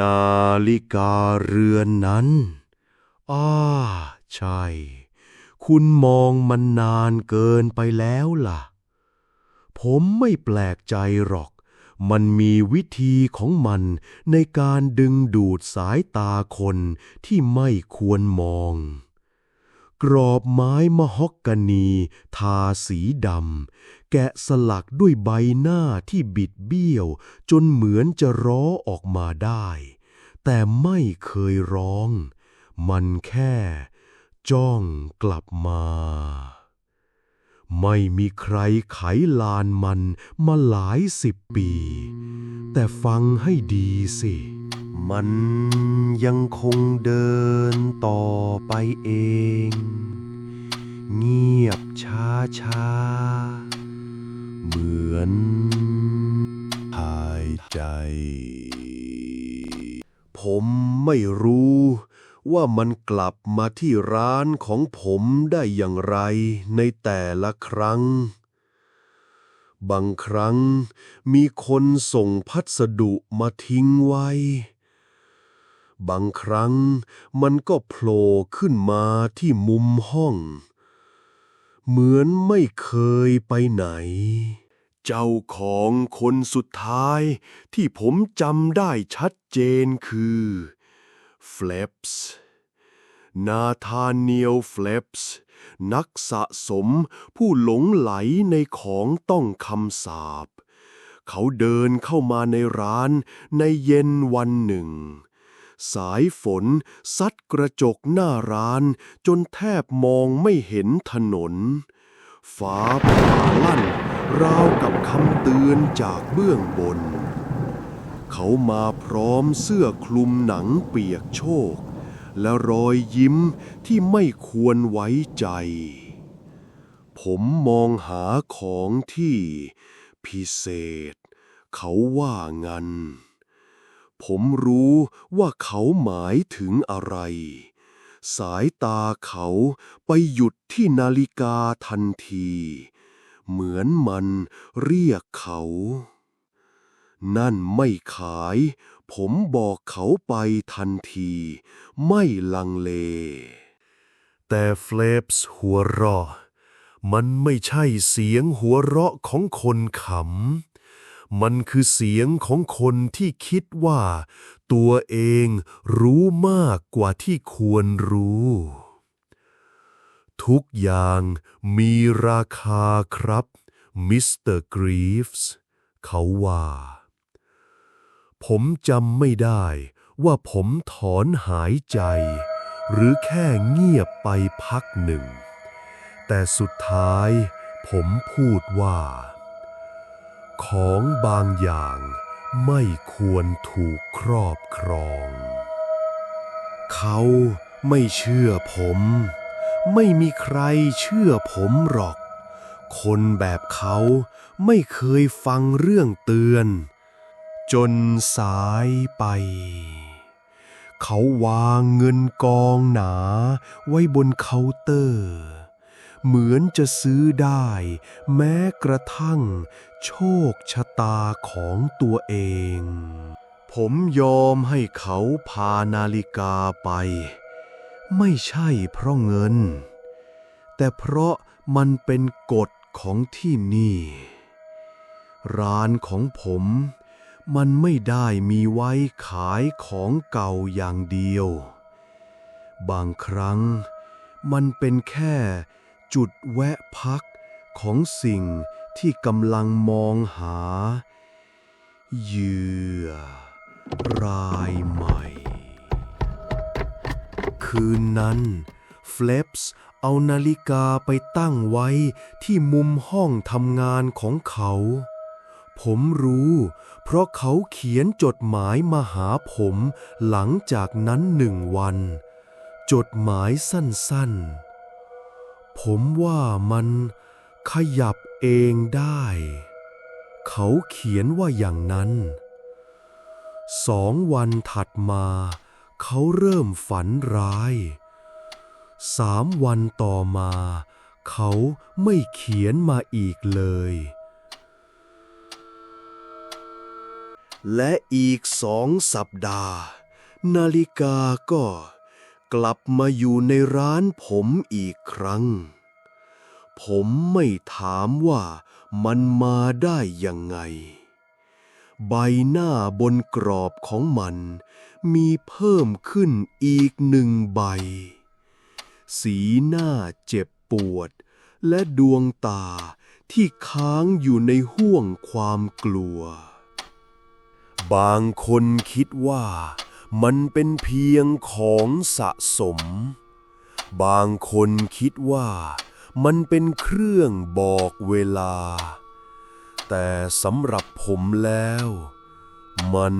นาฬิกาเรือนนั้นอ้าใช่ คุณมองมันนานเกินไปแล้วล่ะ ผมไม่แปลกใจหรอก มันมีวิธีของมันในการดึงดูดสายตาคนที่ไม่ควรมอง กรอบไม้มะฮอกกานี ทาสีดำ แกะสลักด้วยใบหน้าที่บิดเบี้ยว จนเหมือนจะร้อออกมาได้ แต่ไม่เคยร้อง มันแค่ จ้องกลับมา ไม่มีใครไขลานมันมาหลายสิบปี แต่ฟังให้ดีสิ มันยังคงเดินต่อไปเอง เงียบช้าช้า เหมือนหายใจ ผมไม่รู้ว่ามันกลับมาที่ร้านของผมได้อย่างไรในแต่ละครั้ง บางครั้งมีคนส่งพัสดุมาทิ้งไว้ บางครั้งมันก็โผล่ขึ้นมาที่มุมห้อง เหมือนไม่เคยไปไหน เจ้าของคนสุดท้ายที่ผมจำได้ชัดเจนคือเฟลปส์นาธาเนียลเฟลปส์นักสะสมผู้หลงไหลในของต้องคำสาป เขาเดินเข้ามาในร้านในเย็นวันหนึ่ง สายฝนซัดกระจกหน้าร้านจนแทบมองไม่เห็นถนน ฟ้าผ่าลั่น ราวกับคำเตือนจากเบื้องบน เขามาพร้อมเสื้อคลุมหนังเปียกโชก และรอยยิ้มที่ไม่ควรไว้ใจ ผมมองหาของที่พิเศษ เขาว่างัน ผมรู้ว่าเขาหมายถึงอะไร สายตาเขาไปหยุดที่นาฬิกาทันที เหมือนมันเรียกเขา นั่นไม่ขาย ผมบอกเขาไปทันที ไม่ลังเล แต่เฟลปส์หัวเราะมันไม่ใช่เสียงหัวเราะของคนขำ มันคือเสียงของคนที่คิดว่า ตัวเองรู้มากกว่าที่ควรรู้ ทุกอย่างมีราคาครับ มิสเตอร์กรีฟส์เขาว่า ผมจำไม่ได้ว่าผมถอนหายใจ หรือแค่เงียบไปพักหนึ่ง แต่สุดท้ายผมพูดว่า ของบางอย่างไม่ควรถูกครอบครอง เขาไม่เชื่อผม ไม่มีใครเชื่อผมหรอก คนแบบเขาไม่เคยฟังเรื่องเตือน จนสายไป เขาวางเงินกองหนาไว้บนเคาน์เตอร์ เหมือนจะซื้อได้ แม้กระทั่งโชคชะตาของตัวเอง ผมยอมให้เขาพานาฬิกาไป ไม่ใช่เพราะเงิน แต่เพราะมันเป็นกฎของที่นี่ ร้านของผมมันไม่ได้มีไว้ขายของเก่าอย่างเดียว บางครั้งมันเป็นแค่จุดแวะพักของสิ่งที่กำลังมองหาเหยื่อรายใหม่ คืนนั้นเฟลปส์เอานาฬิกาไปตั้งไว้ที่มุมห้องทำงานของเขา ผมรู้ เพราะเขาเขียนจดหมายมาหาผมหลังจากนั้นหนึ่งวัน จดหมายสั้นๆ ผมว่ามันขยับเองได้ เขาเขียนว่าอย่างนั้น สองวันถัดมา เขาเริ่มฝันร้าย สามวันต่อมา เขาไม่เขียนมาอีกเลย และอีกสองสัปดาห์ นาฬิกาก็กลับมาอยู่ในร้านผมอีกครั้ง ผมไม่ถามว่ามันมาได้ยังไง ใบหน้าบนกรอบของมัน มีเพิ่มขึ้นอีกหนึ่งใบ สีหน้าเจ็บปวด และดวงตาที่ค้างอยู่ในห้วงความกลัว บางคนคิดว่ามันเป็นเพียงของสะสม บางคนคิดว่ามันเป็นเครื่องบอกเวลา แต่สำหรับผมแล้ว มัน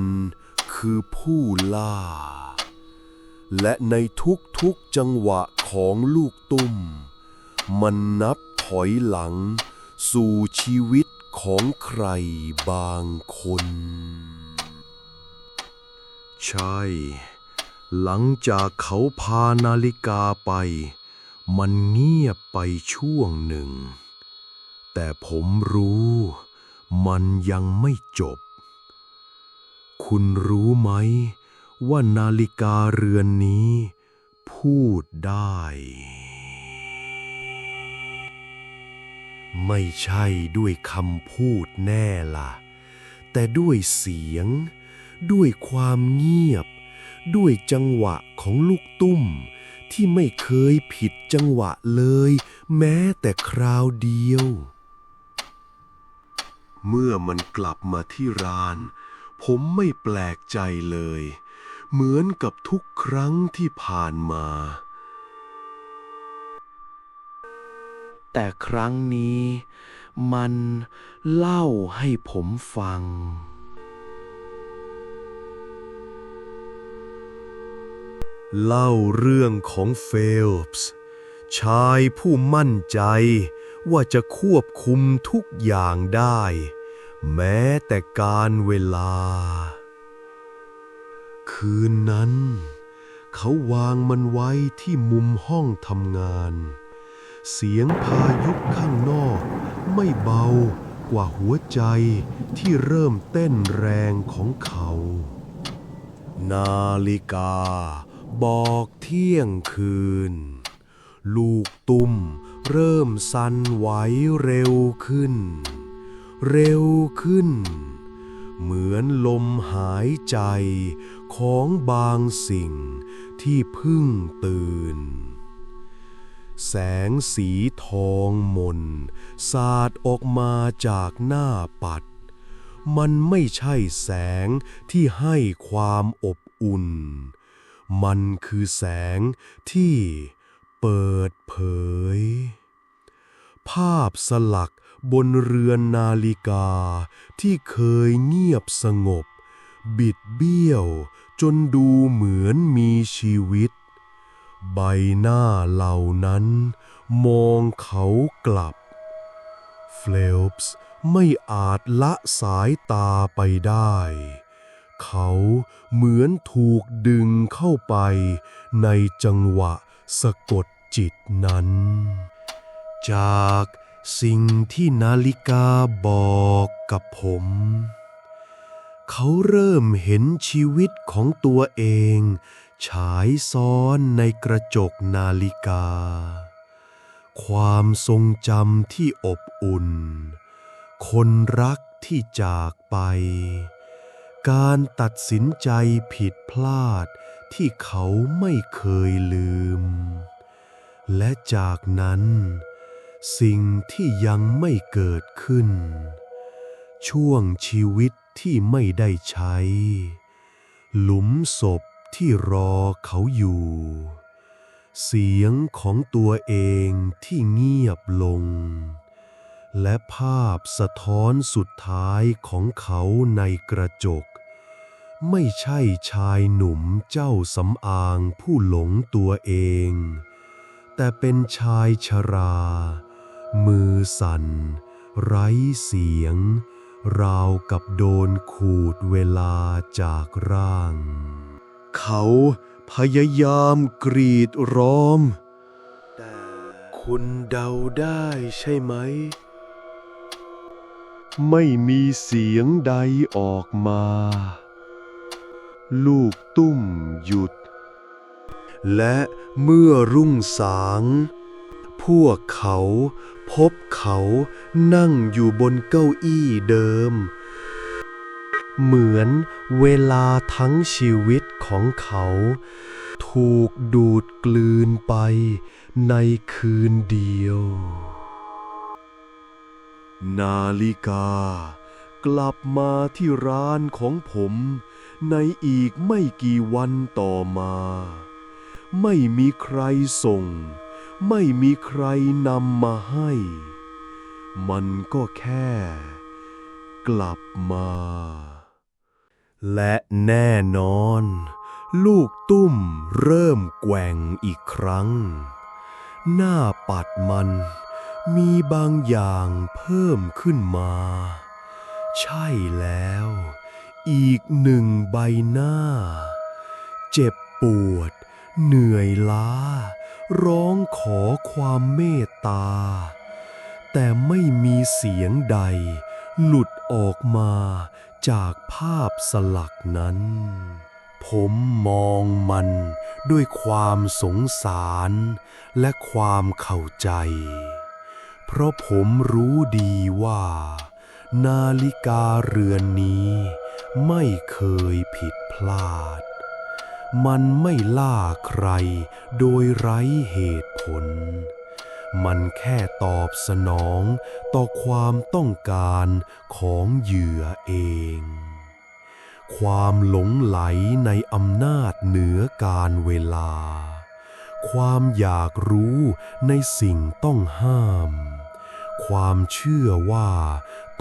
คือผู้ล่า และในทุกๆจังหวะของลูกตุ้ม มันนับถอยหลัง สู่ชีวิตของใครบางคน ใช่ หลังจากเขาพานาฬิกาไป มันเงียบไปช่วงหนึ่ง แต่ผมรู้มันยังไม่จบ คุณรู้ไหม ว่านาฬิกาเรือนนี้ พูดได้ ไม่ใช่ด้วยคำพูดแน่ล่ะ แต่ด้วยเสียง ด้วยความเงียบ ด้วยจังหวะของลูกตุ้ม ที่ไม่เคยผิดจังหวะเลย แม้แต่คราวเดียว เมื่อมันกลับมาที่ร้าน ผมไม่แปลกใจเลย เหมือนกับทุกครั้งที่ผ่านมา แต่ครั้งนี้มันเล่าให้ผมฟัง เล่าเรื่องของเฟลป์ส์ ชายผู้มั่นใจว่าจะควบคุมทุกอย่างได้ แม้แต่การเวลา คืนนั้น เขาวางมันไว้ที่มุมห้องทำงาน เสียงพายุข้างนอก ไม่เบากว่าหัวใจที่เริ่มเต้นแรงของเขา นาฬิกา บอกเที่ยงคืน ลูกตุ้มเริ่มสั่นไหวเร็วขึ้น เร็วขึ้น เหมือนลมหายใจของบางสิ่งที่เพึ่งตื่น แสงสีทองมนสาดออกมาจากหน้าปัด มันไม่ใช่แสงที่ให้ความอบอุ่น มันคือแสงที่เปิดเผย ภาพสลัก บนเรือนนาฬิกาที่เคยเงียบสงบ บิดเบี้ยวจนดูเหมือนมีชีวิต ใบหน้าเหล่านั้นมองเขากลับ เฟลปส์ไม่อาจละสายตาไปได้ เขาเหมือนถูกดึงเข้าไปในจังหวะสะกดจิตนั้น จาก สิ่งที่นาฬิกาบอกกับผม เขาเริ่มเห็นชีวิตของตัวเอง ฉายซ้อนในกระจกนาฬิกา ความทรงจำที่อบอุ่น คนรักที่จากไป การตัดสินใจผิดพลาดที่เขาไม่เคยลืม และจากนั้น สิ่งที่ยังไม่เกิดขึ้น ช่วงชีวิตที่ไม่ได้ใช้ หลุมศพที่รอเขาอยู่ เสียงของตัวเองที่เงียบลง และภาพสะท้อนสุดท้ายของเขาในกระจก ไม่ใช่ชายหนุ่มเจ้าสำอางผู้หลงตัวเอง แต่เป็นชายชรา มือสั่น ไร้เสียง ราวกับโดนขูดเวลาจากร่าง เขาพยายามกรีดร้องแต่คุณเดาได้ใช่ไหม ไม่มีเสียงใดออกมา ลูกตุ้มหยุด และเมื่อรุ่งสาง พวกเขา พบเขานั่งอยู่บนเก้าอี้เดิม เหมือนเวลาทั้งชีวิตของเขา ถูกดูดกลืนไปในคืนเดียว นาฬิกากลับมาที่ร้านของผมในอีกไม่กี่วันต่อมา ไม่มีใครส่ง ไม่มีใครนำมาให้ มันก็แค่ กลับมา และแน่นอน ลูกตุ้มเริ่มแกว่งอีกครั้ง หน้าปัดมันมีบางอย่างเพิ่มขึ้นมา ใช่แล้ว อีกหนึ่งใบหน้า เจ็บปวด เหนื่อยล้า ร้องขอความเมตตา แต่ไม่มีเสียงใด หลุดออกมาจากภาพสลักนั้น ผมมองมันด้วยความสงสารและความเข้าใจ เพราะผมรู้ดีว่า นาฬิกาเรือนนี้ไม่เคยผิดพลาด มันไม่ล่าใครโดยไร้เหตุผล มันแค่ตอบสนองต่อความต้องการของเหยื่อเอง ความหลงไหลในอำนาจเหนือการเวลา ความอยากรู้ในสิ่งต้องห้าม ความเชื่อว่า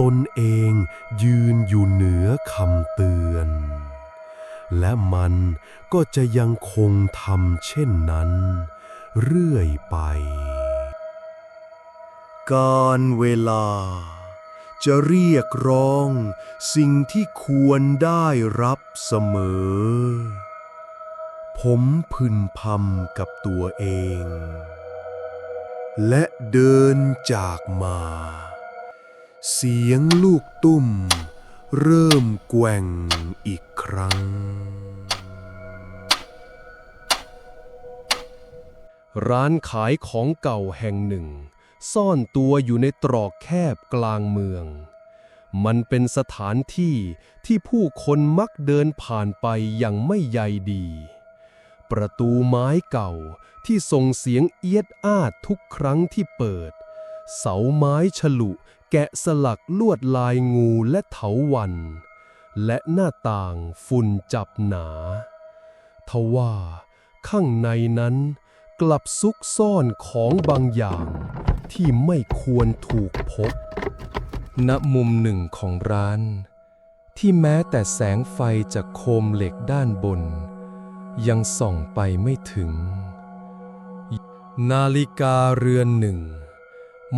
ตนเองยืนอยู่เหนือคำเตือน และมันก็จะยังคงทำเช่นนั้น เรื่อยไป การเวลา จะเรียกร้อง สิ่งที่ควรได้รับเสมอ ผมพึนพำกับตัวเอง และเดินจากมา เสียงลูกตุ้ม เริ่มแกว่งอีก ครั้ง ร้านขายของเก่าแห่งหนึ่ง ซ่อนตัวอยู่ในตรอกแคบกลางเมือง มันเป็นสถานที่ที่ผู้คนมักเดินผ่านไปอย่างไม่ใยดี ประตูไม้เก่าที่ส่งเสียงเอียดอาดทุกครั้งที่เปิด เสาไม้ฉลุแกะสลักลวดลายงูและเถาวัน และหน้าต่างฝุ่นจับหนา ทว่าข้างในนั้นกลับซุกซ่อนของบางอย่างที่ไม่ควรถูกพบ ณ มุมหนึ่งของร้าน ที่แม้แต่แสงไฟจากโคมเหล็กด้านบน ยังส่องไปไม่ถึง นาฬิกาเรือนหนึ่ง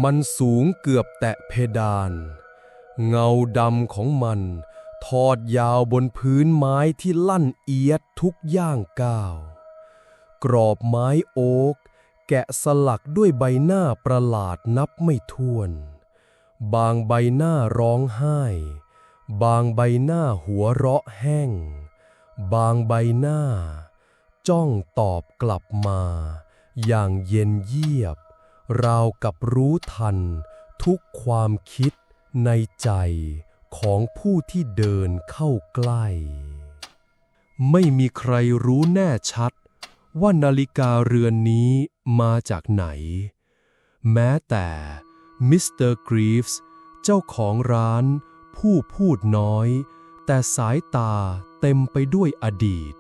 มันสูงเกือบแตะเพดาน เงาดำของมัน ทอดยาวบนพื้นไม้ที่ลั่นเอียดทุกย่างก้าว กรอบไม้โอ๊ก แกะสลักด้วยใบหน้าประหลาดนับไม่ถ้วน บางใบหน้าร้องไห้ บางใบหน้าหัวเราะแห้ง บางใบหน้า จ้องตอบกลับมา อย่างเย็นเยียบ ราวกับรู้ทัน ทุกความคิดในใจ ของผู้ที่เดินเข้าใกล้ ไม่มีใครรู้แน่ชัด ว่านาฬิกาเรือนนี้มาจากไหน แม้แต่มิสเตอร์กรีฟส์เจ้าของร้านผู้พูดน้อย แต่สายตาเต็มไปด้วยอดีต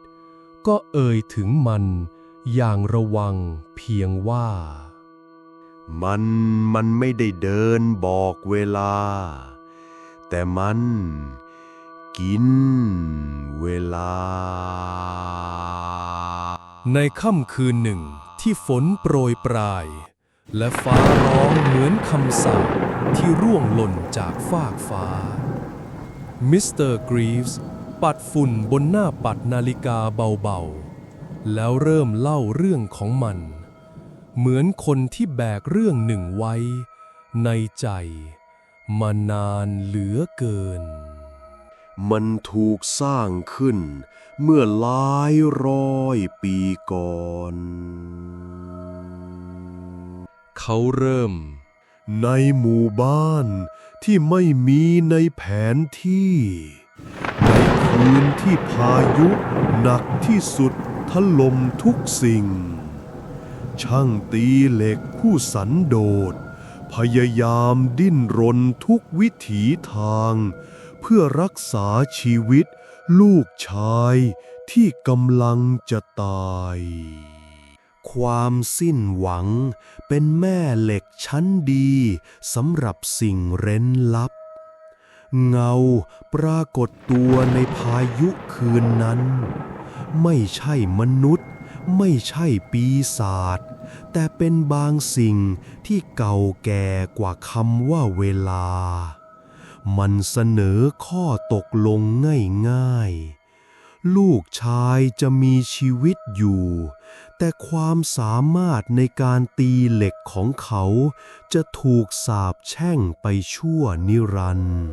ก็เอ่ยถึงมันอย่างระวังเพียงว่า มันมันไม่ได้เดินบอกเวลา แต่มันกินเวลา ในค่ำคืนหนึ่งที่ฝนโปรยปลาย และฟ้าร้องเหมือนคำสาปที่ร่วงหล่นจากฟากฟ้า มิสเตอร์กรีฟส์ปัดฝุ่นบนหน้าปัดนาฬิกาเบาๆ แล้วเริ่มเล่าเรื่องของมัน เหมือนคนที่แบกเรื่องหนึ่งไว้ ในใจ มานานเหลือเกิน มันถูกสร้างขึ้น เมื่อหลายร้อยปีก่อน เขาเริ่ม ในหมู่บ้านที่ไม่มีในแผนที่ ในคืนที่พายุหนักที่สุดถล่มทุกสิ่ง ช่างตีเหล็กผู้สันโดษ พยายามดิ้นรนทุกวิถีทาง เพื่อรักษาชีวิตลูกชายที่กำลังจะตาย ความสิ้นหวังเป็นแม่เหล็กชั้นดีสำหรับสิ่งเร้นลับ เงาปรากฏตัวในพายุคืนนั้น ไม่ใช่มนุษย์ ไม่ใช่ปีศาจแต่เป็นบางสิ่งที่เก่าแก่กว่าคำว่าเวลา มันเสนอข้อตกลงง่ายๆ ลูกชายจะมีชีวิตอยู่ แต่ความสามารถในการตีเหล็กของเขาจะถูกสาบแช่งไปชั่วนิรันดร์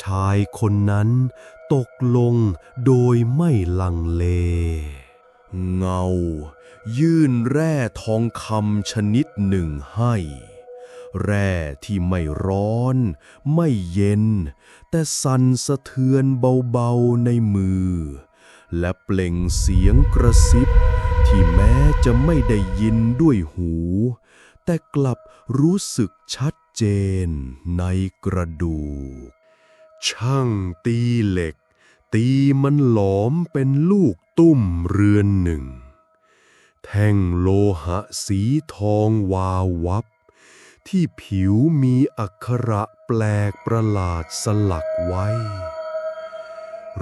ชายคนนั้นตกลงโดยไม่ลังเล เงา ยื่นแร่ทองคำชนิดหนึ่งให้ แร่ที่ไม่ร้อน ไม่เย็น แต่สั่นสะเทือนเบาๆในมือ และเปล่งเสียงกระซิบ ที่แม้จะไม่ได้ยินด้วยหู แต่กลับรู้สึกชัดเจนในกระดูก ช่างตีเหล็ก ตีมันหลอมเป็นลูก ตุ้มเรือนหนึ่ง แท่งโลหะสีทองวาววับ ที่ผิวมีอักขระแปลกประหลาดสลักไว้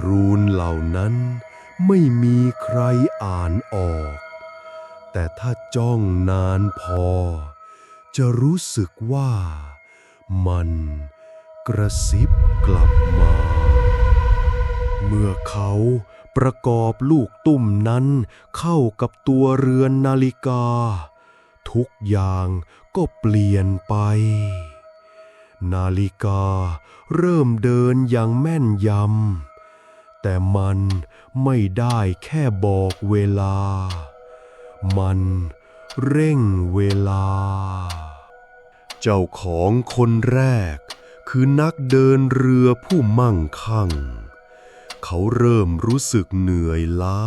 รูนเหล่านั้นไม่มีใครอ่านออก แต่ถ้าจ้องนานพอ จะรู้สึกว่ามันกระซิบกลับมา เมื่อเขา ประกอบลูกตุ้มนั้นเข้ากับตัวเรือนนาฬิกา ทุกอย่างก็เปลี่ยนไป นาฬิกาเริ่มเดินอย่างแม่นยำ แต่มันไม่ได้แค่บอกเวลา มันเร่งเวลา เจ้าของคนแรกคือนักเดินเรือผู้มั่งคั่ง เขาเริ่มรู้สึกเหนื่อยล้า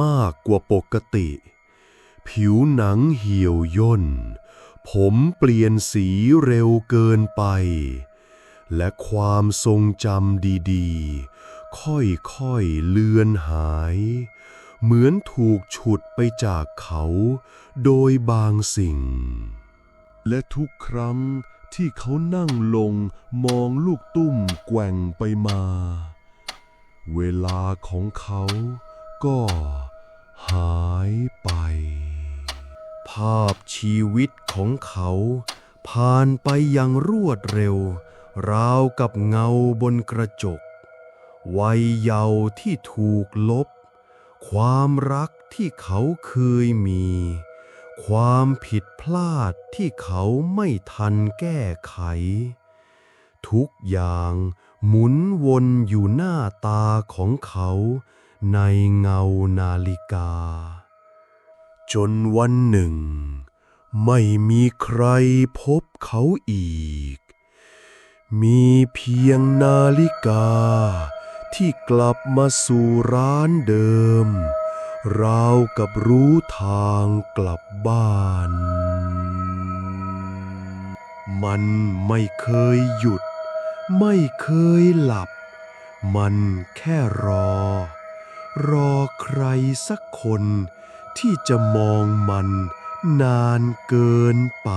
มากกว่าปกติ ผิวหนังเหี่ยวย่น ผมเปลี่ยนสีเร็วเกินไป และความทรงจำดีๆ ค่อยๆเลือนหาย เหมือนถูกฉุดไปจากเขาโดยบางสิ่ง และทุกครั้งที่เขานั่งลงมองลูกตุ้มแกว่งไปมา เวลาของเขาก็หายไป ภาพชีวิตของเขา ผ่านไปอย่างรวดเร็ว ราวกับเงาบนกระจก วัยเยาว์ที่ถูกลบ ความรักที่เขาเคยมี ความผิดพลาดที่เขาไม่ทันแก้ไข ทุกอย่าง หมุนวนอยู่หน้าตาของเขาในเงานาฬิกา จนวันหนึ่ง ไม่มีใครพบเขาอีก มีเพียงนาฬิกา ที่กลับมาสู่ร้านเดิม ราวกับรู้ทางกลับบ้าน มันไม่เคยหยุด ไม่เคยหลับ มันแค่รอ รอใครสักคนที่จะมองมันนานเกินไป